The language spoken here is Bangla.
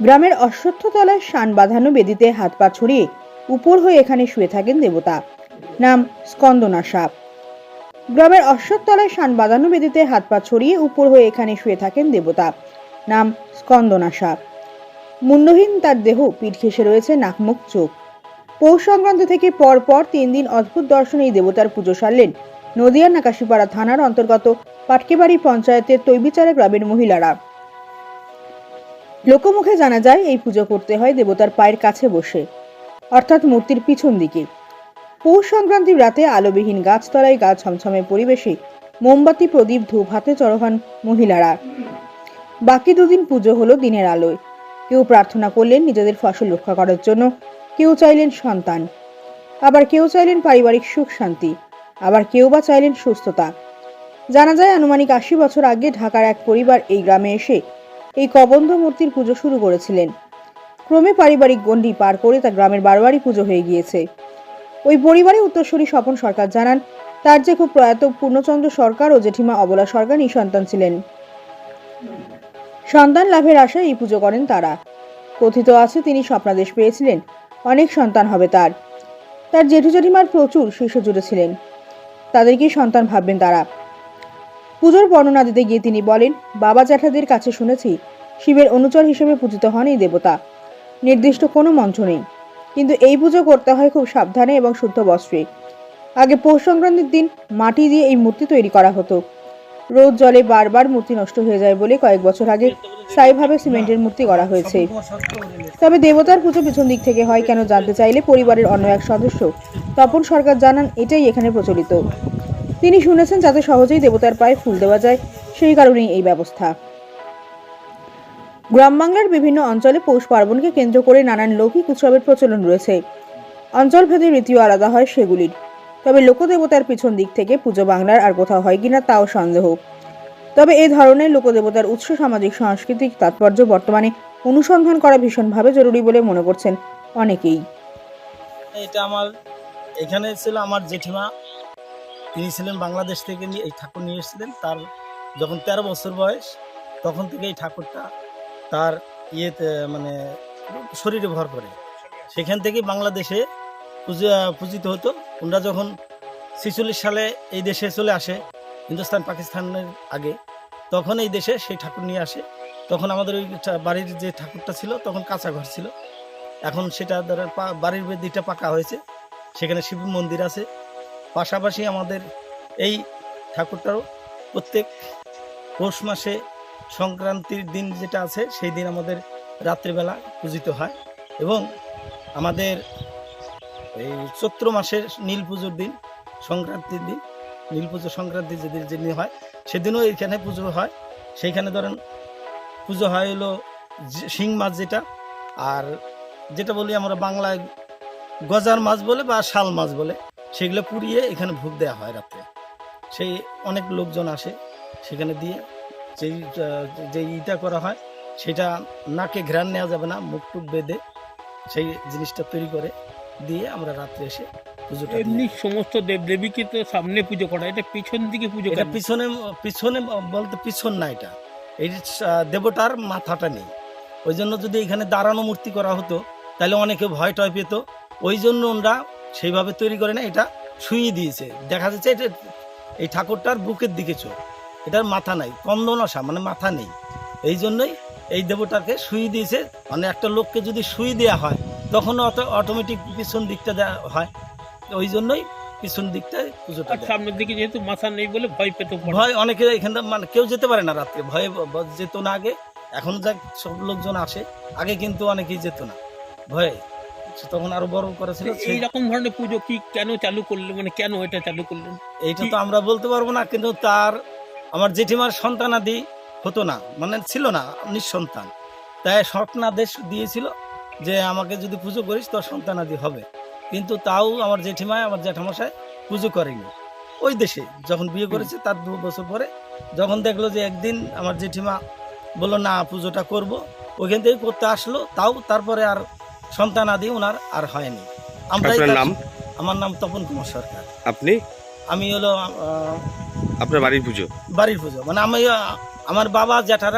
গ্রামের অশ্বত্থতলায় শান বাঁধানো বেদিতে হাত পা ছড়িয়ে উপর হয়ে এখানে শুয়ে থাকেন দেবতা। নাম স্কন্দনা সাপ। গ্রামের অশ্বত্থতলায় শান বাঁধানো বেদিতে হাত পা ছড়িয়ে উপর হয়ে এখানে শুয়ে থাকেন দেবতা। নাম স্কন্দনা সাপ। মুন্ডহীন তার দেহ পিঠ ঘেসে রয়েছে নাকমুখ চোখ। পৌষ সংক্রান্ত থেকে পর পর তিন দিন অদ্ভুত দর্শনে এই দেবতার পুজো সারলেন নদিয়ার নাকাশিপাড়া থানার অন্তর্গত পাটকেবাড়ি পঞ্চায়েতের তৈবিচারা গ্রামের মহিলারা। লোকমুখে জানা যায়, এই পুজো করতে হয় দেবতার পায়ের কাছে বসে, অর্থাৎ মূর্তির পিছন দিকে। পৌষ সংক্রান্তির রাতে আলোবিহীন গাছতলায় গা ছমছমে পরিবেশে মোমবাতি, প্রদীপ, ধূপ, হাতে জড়ো হন মহিলারা। বাকি দুদিন পুজো হলো দিনের আলোয়। কেউ প্রার্থনা করলেন নিজেদের ফসল রক্ষা করার জন্য, কেউ চাইলেন সন্তান। আবার কেউ চাইলেন পারিবারিক সুখ শান্তি, আবার কেউ বা চাইলেন সুস্থতা। জানা যায়, আনুমানিক আশি বছর আগে ঢাকার এক পরিবার এই গ্রামে এসে এই কবন্ধ মূর্তির পুজো শুরু করেছিলেন। ক্রমে পারিবারিক গণ্ডি পার করে তা গ্রামের বারবারই পুজো হয়ে গিয়েছে। ওই পরিবারে উত্তরসূরি স্বপন সরকার জানান, তার যে খুব প্রয়াত পূর্ণচন্দ্র সরকার ও জেঠিমা অবলা সরকার নিঃসন্তান ছিলেন। সন্তান লাভের আশায় এই পুজো করেন তারা। কথিত আছে, তিনি স্বপ্নাদেশ পেয়েছিলেন, অনেক সন্তান হবে তার। তার জেঠু জেঠিমার প্রচুর শিষ্য জুড়ে ছিলেন। তাদেরকেই সন্তান ভাববেন তারা। পুজোর বর্ণনা দিতে গিয়ে তিনি বলেন, বাবা জ্যাঠাদের কাছে শুনেছি শিবের অনুচর হিসেবে পূজিত হন এই দেবতা। নির্দিষ্ট কোনো মঞ্চ নেই। কিন্তু এই পুজো করতে হয় খুব সাবধানে এবং শুদ্ধ বস্ত্রে। আগে পৌষ সংক্রান্তির দিন মাটি দিয়ে এই মূর্তি তৈরি করা হতো। রোদ জলে বারবার মূর্তি নষ্ট হয়ে যায় বলে কয়েক বছর আগে স্থায়ীভাবে সিমেন্টের মূর্তি করা হয়েছে। তবে দেবতার পুজো পিছন দিক থেকে হয় কেন জানতে চাইলে পরিবারের অন্য এক সদস্য তপন সরকার জানান, এটাই এখানে প্রচলিত। তিনি শুনেছেন যাতে সহজেই দেবতার পায়ে ফুল দেওয়া যায়, সেই কারণেই এই ব্যবস্থা। গ্রাম বাংলার বিভিন্ন অঞ্চলে পৌষ পার্বণকে কেন্দ্র করে নানান লৌকিক উৎসবের প্রচলন রয়েছে। অঞ্চলভেদে রীতিও আলাদা হয় সেগুলির। তবে লোকদেবতার পিছন দিক থেকে পুজো বাংলার আর কোথাও হয় কিনা তাও সন্দেহ। তবে এ ধরনের লোকদেবতার উৎস সামাজিক, সাংস্কৃতিক তাৎপর্য বর্তমানে অনুসন্ধান করা ভীষণভাবে জরুরি বলে মনে করছেন অনেকেই। এটা আমার, এখানে ছিল আমার জেঠিমা। তিনি ছিলেন বাংলাদেশ থেকে এই ঠাকুর নিয়ে এসেছিলেন। তার যখন তেরো বছর বয়স, তখন থেকে এই ঠাকুরটা তার ইয়েতে মানে শরীরে ভর করে। সেখান থেকে বাংলাদেশে পূজা, পূজিত হতো। ওনারা যখন ছিচল্লিশ সালে এই দেশে চলে আসে, হিন্দুস্তান, পাকিস্তানের আগে, তখন এই দেশে সেই ঠাকুর নিয়ে আসে। তখন আমাদের ওই বাড়ির যে ঠাকুরটা ছিল, তখন কাঁচা ঘর ছিল। এখন সেটা ধরেন বাড়ির বেদিটা পাকা হয়েছে। সেখানে শিব মন্দির আছে। পাশাপাশি আমাদের এই ঠাকুরটাও প্রত্যেক পৌষ মাসে সংক্রান্তির দিন যেটা আছে, সেই দিন আমাদের রাত্রিবেলা পূজিত হয় এবং আমাদের এই চৈত্র মাসের নীল পুজোর দিন, সংক্রান্তির দিন, নীল পুজো সংক্রান্তি যেদিন যেদিন হয়, সেদিনও এখানে পুজো হয়। সেইখানে ধরেন পুজো হয় হলো শিং মাছ যেটা, আর যেটা বলি আমরা বাংলায় গজার মাছ বলে বা শাল মাছ বলে, সেগুলো পুড়িয়ে এখানে ভোগ দেওয়া হয় রাত্রে। সেই অনেক লোকজন আসে সেখানে দিয়ে যেই যে ইটা করা হয় সেটা নাকে ঘ্রাণ নেওয়া যাবে না মুখ টুক বেঁধে সেই জিনিসটা তৈরি করে দিয়ে আমরা রাত্রে এসে পুজোটা এমনি সমস্ত দেবদেবীকে তো সামনে পুজো করা এটা পিছন দিকে পুজো এটা পিছনে পিছনে বলতে পিছন না এটা। এই দেবতার মাথাটা নেই। ওই জন্য যদি এখানে দাঁড়ানো মূর্তি করা হতো তাহলে অনেকে ভয় টয় পেত। ওই জন্য ওরা সেইভাবে তৈরি করে না এটা শুয়ে দিয়েছে। দেখা যাচ্ছে এটা এই ঠাকুরটার বুকের দিকে চোখ। এটার মাথা নাই কন্দনসা মানে মাথা নেই। এই জন্যই এই দেবতাকে শুয়ে দিয়েছে। মানে একটা লোককে যদি শুয়ে দেওয়া হয় তখন অত অটোমেটিক পিছন দিকটা দেওয়া হয়। ওই জন্যই পিছন দিকটায় পুজোটা সামনের দিকে যেহেতু মাথা নেই বলে ভয় পেতে ভয় অনেকে এখানে মানে কেউ যেতে পারে না রাত্রে ভয়ে যেত না আগে। এখন যাক সব লোকজন আসে আগে কিন্তু অনেকেই যেত না। ভয়ে। তখন আরও বড় করেছিল সেই- এইরকম ধরনের পুজো কি কেন চালু করলেন? মানে কেন এটা চালু করলেন? এইটা তো আমরা বলতে পারব না কিন্তু তার আমার জেঠিমার সন্তানাদি হতো না মানে ছিল না নিঃসন্তান। তাই স্বপ্নাদেশ দিয়েছিল যে আমাকে যদি পুজো করিস তোর সন্তানাদি হবে। কিন্তু তাও আমার জেঠিমায় আমার জ্যাঠামশাই পুজো করেনি। ওই দেশে যখন বিয়ে করেছে তার দু বছর পরে যখন দেখল যে একদিন আমার জেঠিমা বলল না পুজোটা করব। ওইখান থেকে করতে আসলো তাও তারপরে আর সন্তানাদি ওনার আর হয়নি। আমরাই নাম? আমার নাম তপন কুমার সরকার। আপনি? আমি হলো আপনার বাড়ির পুজো? বাড়ির পুজো। মানে আমি আমার বাবা জ্যাঠারা